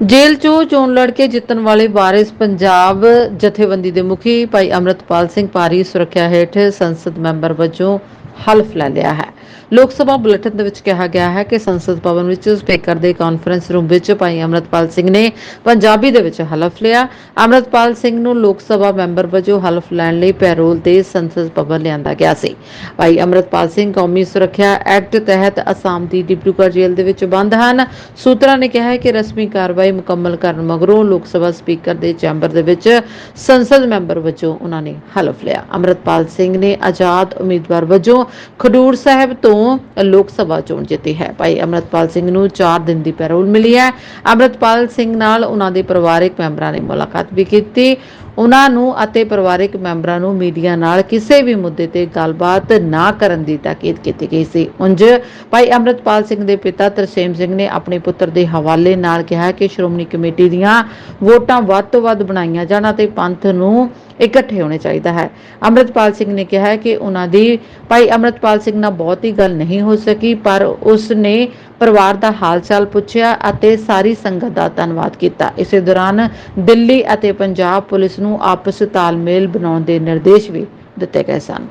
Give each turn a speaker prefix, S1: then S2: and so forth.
S1: ਜੇਲ੍ਹ ਚੋਂ ਚੋਣ ਲੜ ਕੇ ਜਿੱਤਣ ਵਾਲੇ ਵਾਰਿਸ ਪੰਜਾਬ ਜਥੇਬੰਦੀ ਦੇ ਮੁਖੀ ਭਾਈ ਅਮਰਤਪਾਲ ਸਿੰਘ ਪਾਰੀ ਸੁਰੱਖਿਆ ਹੇਠ ਸੰਸਦ ਮੈਂਬਰ ਵਜੋਂ ਹਲਫ ਲੈ ਲਿਆ ਹੈ। ਲੋਕ ਸਭਾ ਬੁਲੇਟਿਨ ਦੇ ਵਿੱਚ ਕਿਹਾ ਗਿਆ ਹੈ ਕਿ ਸੰਸਦ ਭਵਨ ਵਿੱਚ ਸਪੀਕਰ ਦੇ ਕਾਨਫਰੰਸ ਰੂਮ ਵਿੱਚ ਭਾਈ ਅਮਰਤਪਾਲ ਸਿੰਘ ਨੇ ਪੰਜਾਬੀ ਦੇ ਵਿੱਚ ਹਲਫ ਲਿਆ। ਅਮਰਤਪਾਲ ਸਿੰਘ ਨੂੰ ਲੋਕ ਸਭਾ ਮੈਂਬਰ ਵਜੋਂ ਹਲਫ ਲੈਣ ਲਈ ਪੈਰੋਲ ਤੇ ਸੰਸਦ ਭਵਨ ਲਿਆਂਦਾ ਗਿਆ ਸੀ। ਭਾਈ ਅਮਰਤਪਾਲ ਸਿੰਘ ਕੌਮੀ ਸੁਰੱਖਿਆ ਐਕਟ ਤਹਿਤ ਅਸਾਮ ਦੀ ਡਿਬਰੂਗੜ੍ਹ ਜੇਲ੍ਹ ਦੇ ਵਿੱਚ ਬੰਦ ਹਨ। ਸੂਤਰਾਂ ਨੇ ਕਿਹਾ ਹੈ ਕਿ ਰਸਮੀ ਕਾਰਵਾਈ ਮੁਕੰਮਲ ਕਰਨ ਮਗਰੋਂ ਲੋਕ ਸਭਾ ਸਪੀਕਰ ਦੇ ਚੈਂਬਰ ਦੇ ਵਿੱਚ ਸੰਸਦ ਮੈਂਬਰ ਵਜੋਂ ਉਹਨਾਂ ਨੇ ਹਲਫ ਲਿਆ। ਅਮਰਤਪਾਲ ਸਿੰਘ ਨੇ ਆਜ਼ਾਦ ਉਮੀਦਵਾਰ ਵਜੋਂ ਖਡੂਰ ਸਾਹਿਬ ਤੋਂ ਲੋਕ ਸਭਾ ਚੋਣ ਜਿੱਤੀ ਹੈ। ਭਾਈ ਅਮਰਤਪਾਲ ਸਿੰਘ ਨੂੰ 4 ਦਿਨ ਦੀ ਪੈਰੋਲ ਮਿਲੀ ਹੈ। ਅਮਰਤਪਾਲ ਸਿੰਘ ਨਾਲ ਉਹਨਾਂ ਦੇ ਪਰਿਵਾਰਕ ਮੈਂਬਰਾਂ ਨੇ ਮੁਲਾਕਾਤ ਵੀ ਕੀਤੀ। ਉਹਨਾਂ ਨੂੰ ਅਤੇ ਪਰਿਵਾਰਕ ਮੈਂਬਰਾਂ ਨੂੰ ਮੀਡੀਆ ਨਾਲ ਕਿਸੇ ਵੀ ਮੁੱਦੇ ਤੇ ਗੱਲਬਾਤ ਨਾ ਕਰਨ ਦੀ ਤਾਕੀਦ ਕੀਤੀ ਗਈ ਸੀ। ਉਂਝ ਭਾਈ ਅਮਰਤਪਾਲ ਸਿੰਘ ਦੇ ਪਿਤਾ ਤਰਸੇਮ ਸਿੰਘ ਨੇ ਆਪਣੇ ਪੁੱਤਰ ਦੇ ਹਵਾਲੇ ਨਾਲ ਕਿਹਾ ਕਿ ਸ਼੍ਰੋਮਣੀ ਕਮੇਟੀ ਦੀਆਂ ਵੋਟਾਂ ਵੱਧ ਤੋਂ ਵੱਧ ਬਣਾਈਆਂ ਜਾਣ ਅਤੇ ਪੰਥ ਨੂੰ ਇਕੱਠੇ ਹੋਣੇ ਚਾਹੀਦਾ ਹੈ। ਅਮਰਤਪਾਲ ਸਿੰਘ ਨੇ ਕਿਹਾ ਹੈ ਕਿ ਉਹਨਾਂ ਦੀ ਭਾਈ ਅਮਰਤਪਾਲ ਸਿੰਘ ਨਾਲ ਬਹੁਤੀ ਗੱਲ ਨਹੀਂ ਹੋ ਸਕੀ, ਪਰ ਉਸ ਨੇ ਪਰਿਵਾਰ ਦਾ ਹਾਲ ਚਾਲ ਪੁੱਛਿਆ ਅਤੇ ਸਾਰੀ ਸੰਗਤ ਦਾ ਧੰਨਵਾਦ ਕੀਤਾ। ਇਸੇ ਦੌਰਾਨ ਦਿੱਲੀ ਅਤੇ ਪੰਜਾਬ ਪੁਲਿਸ ਨੂੰ ਆਪਸ ਤਾਲਮੇਲ ਬਣਾਉਣ ਦੇ ਨਿਰਦੇਸ਼ ਵੀ ਦਿੱਤੇ ਗਏ ਸਨ।